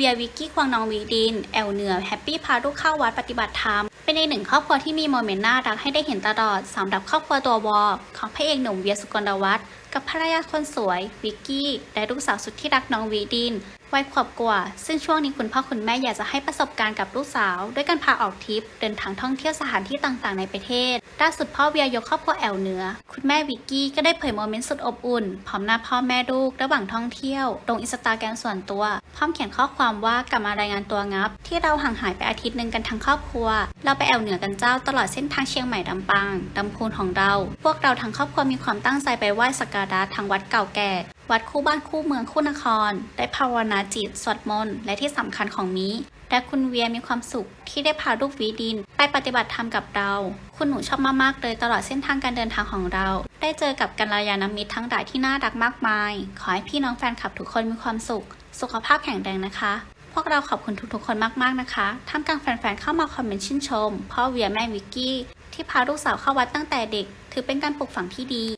เวียวิกกี้ควงน้องวีดิน แอลเหนือแฮปปี้พาลูกเข้าวัดปฏิบัติธรรม เป็นอีกหนึ่งครอบครัวที่มีโมเมนต์น่ารักให้ได้เห็นตลอดสำหรับครอบครัวตัววอของพระเอกหนุ่มเวียสุกลวัฒน์กับภรรยาคนสวย วิกกี้ และลูกสาวสุดที่รักน้องวีดินวัยขวบกว่า ซึ่งช่วงนี้คุณพ่อคุณแม่อยากจะให้ประสบการณ์กับลูกสาว ด้วยการพาออกทริป เดินทางท่องเที่ยวสถานที่ต่างๆ ในประเทศล่าสุดพ่อเวียยกครอบครัวแอลเหนือ คุณแม่วิกกี้ก็ได้เผยโมเมนต์สุดอบอุ่น พร้อมหน้าพ่อแม่ลูกระหว่างท่องเที่ยว ลงอินสตาแกรมส่วนตัว พร้อมเขียนข้อความว่ากลับมารายงานตัวงับ ที่เราห่างหายไปอาทิตย์หนึ่งกันทั้งครอบครัว เราไปแอลเหนือกันเจ้าตลอดเส้นทางเชียงใหม่ลำปางลำพูนของเรา พวกเราทั้งครอบครัวมีความตั้งใจไปไหว้สักการะทางวัดเก่าแก่ วัดคู่บ้านคู่เมืองคู่นคร ได้ภาวนาจิต สวดมนต์ และที่สำคัญของนี้และคุณเวียมีความสุขที่ได้พาลูกวีดิน ไปปฏิบัติธรรมกับเรา คุณหนูชอบมากๆเลยตลอดเส้นทางการเดินทางของเรา ได้เจอกับกัลยาณมิตรทั้งหลายที่น่ารักมากมาย ขอให้พี่น้องแฟนคลับทุกคนมีความสุข สุขภาพแข็งแรงนะคะ พวกเราขอบคุณทุกๆคนมากๆนะคะท่ามกลางแฟนๆเข้ามาคอมเมนต์ชื่นชมพ่อเวียแม่วิกกี้ที่พาลูกสาวเข้าวัดตั้งแต่เด็ก ถือเป็นการปลูกฝังที่ดี